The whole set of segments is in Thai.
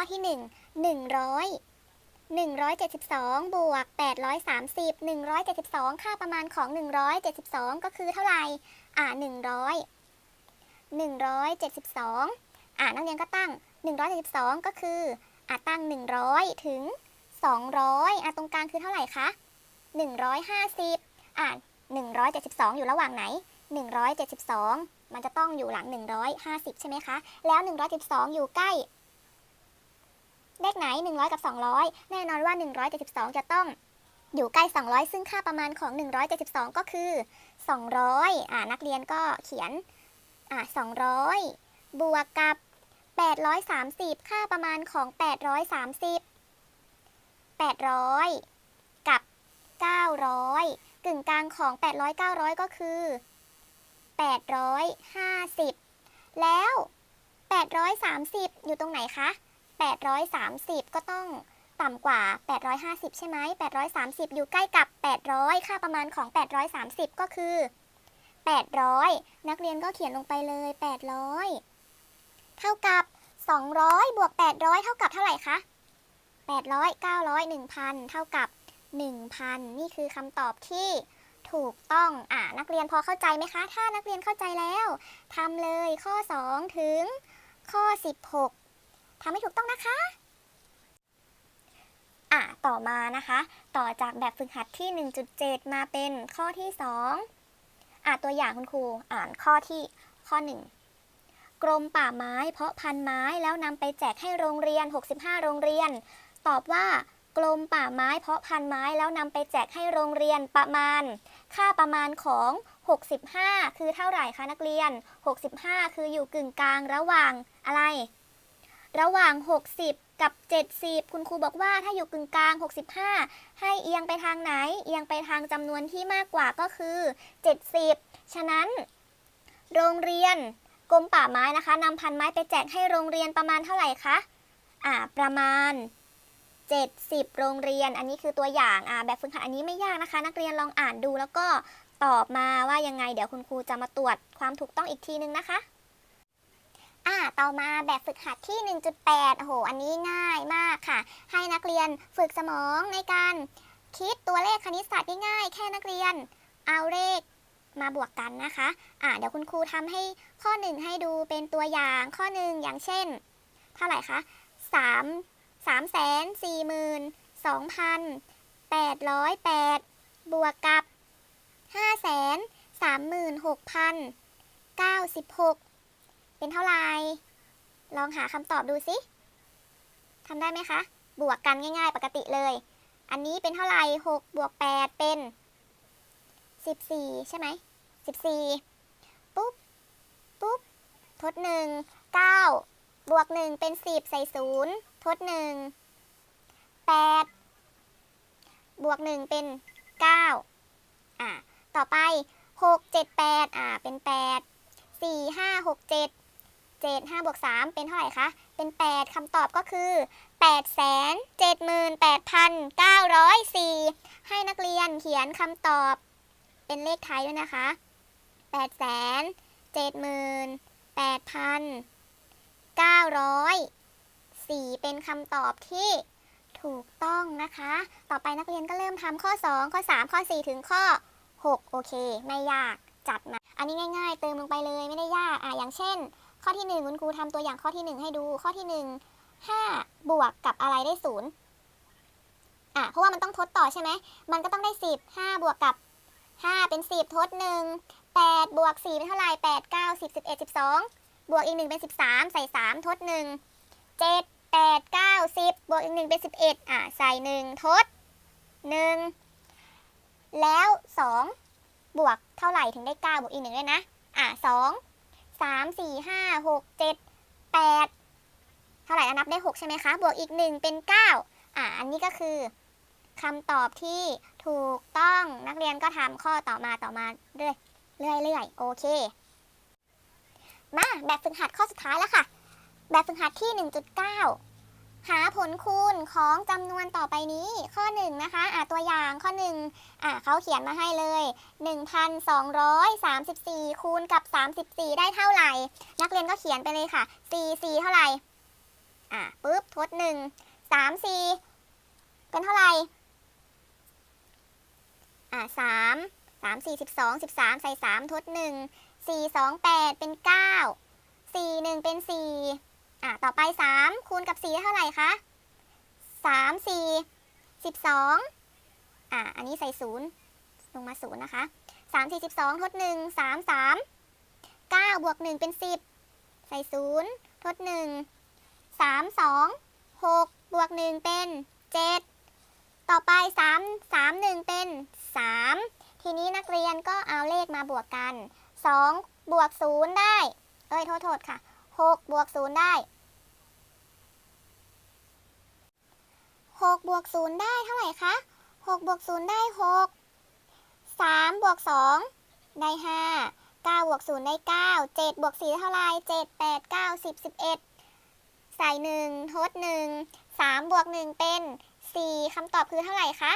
อที่ 1 100 172 บวก 830 172 ค่าประมาณของ 172 ก็คือเท่าไหร่ อ่า 100 172 อ่านักเรียนก็ตั้ง 172 ก็คือ อ่าตั้ง 100 ถึง 200 อ่าตรงกลางคือเท่าไหร่คะ 150 อ่า172 อยู่ระหว่างไหน 172 มันจะต้องอยู่หลัง 150 ใช่ไหมคะ แล้ว172อยู่ใกล้ ไหน 100 กับ 200 แน่นอนว่า 172 จะต้องอยู่ใกล้ 200 ซึ่งค่าประมาณของ 172 ก็คือ 200อ่านักเรียนก็เขียนอ่า200 บวกกับ 830 ค่าประมาณของ 830 800 กับ 900 กึ่งกลางของ 800 900 ก็คือ 850 แล้ว 830 อยู่ตรงไหนคะ 830 ก็ต้องต่ำกว่า 850 ใช่ไหม830 อยู่ใกล้กับ 800 ค่าประมาณของ 830 ก็คือ 800 นักเรียนก็เขียนลงไปเลย 800 เท่ากับ 200 บวก 800 เท่ากับเท่าไหร่คะ 800 900 1,000 เท่ากับ 1,000 นี่คือคำตอบที่ถูกต้องอ่านักเรียนพอเข้าใจไหมคะ ถ้านักเรียนเข้าใจแล้วทำเลยข้อ 2 ถึงข้อ 16 ทำให้ถูกต้องนะคะอะต่อมานะคะ ต่อจากแบบฝึกหัดที่ 1.7 มาเป็นข้อที่ 2อะตัวอย่างคุณครูอ่านข้อที่ข้อ 1 กรมป่าไม้เพาะพันธุ์ไม้แล้วนำไปแจกให้โรงเรียน 65 โรงเรียน ตอบว่ากรมป่าไม้เพาะพันธุ์ไม้แล้วนำไปแจกให้โรงเรียนประมาณ ค่าประมาณของ 65 คือเท่าไหร่คะนักเรียน 65 คืออยู่กึ่งกลางระหว่างอะไร ระหว่าง 60 กับ 70 คุณครูบอกว่าถ้าอยู่กึ่งกลาง 65 ให้เอียงไปทางไหน เอียงไปทางจำนวนที่มากกว่าก็คือ 70 ฉะนั้น โรงเรียนกรมป่าไม้นะคะนำพันไม้ไปแจกให้โรงเรียนประมาณเท่าไหร่คะอ่าประมาณ 70 โรงเรียน อันนี้คือตัวอย่างอ่าแบบฝึกหัดอันนี้ไม่ยากนะคะ นักเรียนลองอ่านดูแล้วก็ตอบมาว่ายังไง เดี๋ยวคุณครูจะมาตรวจความถูกต้องอีกทีนึงนะคะ อ่าต่อมาแบบฝึกหัดที่ 1.8โอ้โห อันนี้ง่ายมากค่ะ ให้นักเรียนฝึกสมองในการคิดตัวเลขคณิตศาสตร์ง่ายๆ แค่นักเรียนเอาเลขมาบวกกันนะคะ อ่าเดี๋ยวคุณครูทำให้ข้อ 1 ให้ดูเป็นตัวอย่างข้อ 1 อย่างเช่น เท่าไหร่คะ3 3แสน4หมื่น2,808 บวกกับ5แสน36,096 เป็นเท่าไหร่ ลองหาคำตอบดูสิทำได้ไหมคะ บวกกันง่าย ๆ ปกติเลย อันนี้เป็นเท่าไหร่6บวก8เป็น 14 ใช่ไหม14 ปุ๊บ ปุ๊บ ทด 1 9 บวก 1 เป็น 10 ใส่ 0 ทด 1 8 บวก 1 เป็น 9 อะต่อไป 6 7 8 อะเป็น 8 4 5 6 7 7 5บวก3เป็นเท่าไหร่คะ เป็น 8 คำตอบก็คือ 8 7 8 9 0 4 ให้นักเรียนเขียนคำตอบเป็นเลขไทยด้วยนะคะ 8 7 8 9 0 4 เป็นคำตอบที่ถูกต้องนะคะ ต่อไปนักเรียนก็เริ่มทำข้อ 2 ข้อ 3 ข้อ 4 ถึงข้อ 6 โอเค ไม่ยากจัดมา อันนี้ง่าย ๆ เติมลงไปเลยไม่ได้ยากอะอย่างเช่น ข้อที่ 1 คุณครูทำตัวอย่างข้อที่ 1 ให้ดู ข้อที่ 1 5 บวกกับอะไรได้0อะเพราะว่ามันต้องทดต่อใช่ไหมมันก็ต้องได้ 10 5 บวกกับ 5 เป็น 10 ทด 1 8 บวก 4 เป็นเท่าไหร่8 9 10 11 12 บวกอีก 1 เป็น 13 ใส่ 3 ทด 1 7 8 9 10 บวกอีก 1 เป็น 11 อะ ใส่ 1 ทด 1 แล้ว 2 บวกเท่าไหร่ถึงได้ 9 บวกอีก 1 ด้วยนะ อะ 2 สามสี่ห้าหกเจ็ดแปดเท่าไหร่นับได้6ใช่ไหมคะ บวกอีก1เป็น9อ่าอันนี้ก็คือคำตอบที่ถูกต้องนักเรียนก็ทำข้อต่อมาต่อมาเรื่อยเรื่อยเรื่อยโอเค มาแบบฝึกหัดข้อสุดท้ายแล้วค่ะ แบบฝึกหัดที่ 1.9 หาผลคูณของจำนวนต่อไปนี้ ข้อ1นะคะอะตัวอย่างข้อ1อะเขาเขียนมาให้เลย 1,234 คูณกับ 34 ได้เท่าไหร่ นักเรียนก็เขียนไปเลยค่ะ4 4เท่าไหร่อะปุ๊บทดหนึ่งสามสี่เป็นเท่าไหร่อะสามสามสี่สิบสองสิบสามใส่สามทดหนึ่งสี่สองแปดเป็นเก้าสี่หนึ่งเป็นสี่ อะต่อไปสามคูณกับสี่เท่าไหร่คะสามสี่สิบสองอะอันนี้ใส่ศูนย์ลงมาศูนย์นะคะสามสี่สิบสองทดหนึ่งสามสามเก้าบวกหนึ่งเป็นสิบใส่ศูนย์ทดหนึ่งสามสองหกบวกหนึ่งเป็นเจ็ดต่อไป 3 3 1 เป็น 3 ทีนี้นักเรียนก็เอาเลขมาบวกกัน 2 บวก 0 ได้ เอ้ย โทษโทษค่ะ 6บวก0ได้6บวก0ได้เท่าไหร่คะ6บวก0ได้6 3บวก2ได้5 9บวก0ได้9 7บวก4เท่าไหร่7 8 9 10 11 ใส่1ทด1 3บวก1เป็นสี่คำตอบคือเท่าไหร่คะ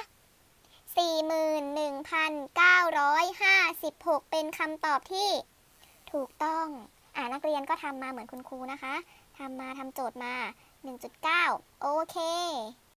สี่หมื่นหนึ่งพันเก้าร้อยห้าสิบหกเป็นคำตอบที่ถูกต้อง อ่านักเรียนก็ทำมาเหมือนคุณครูนะคะทำมาทำโจทย์มา 1.9 โอเค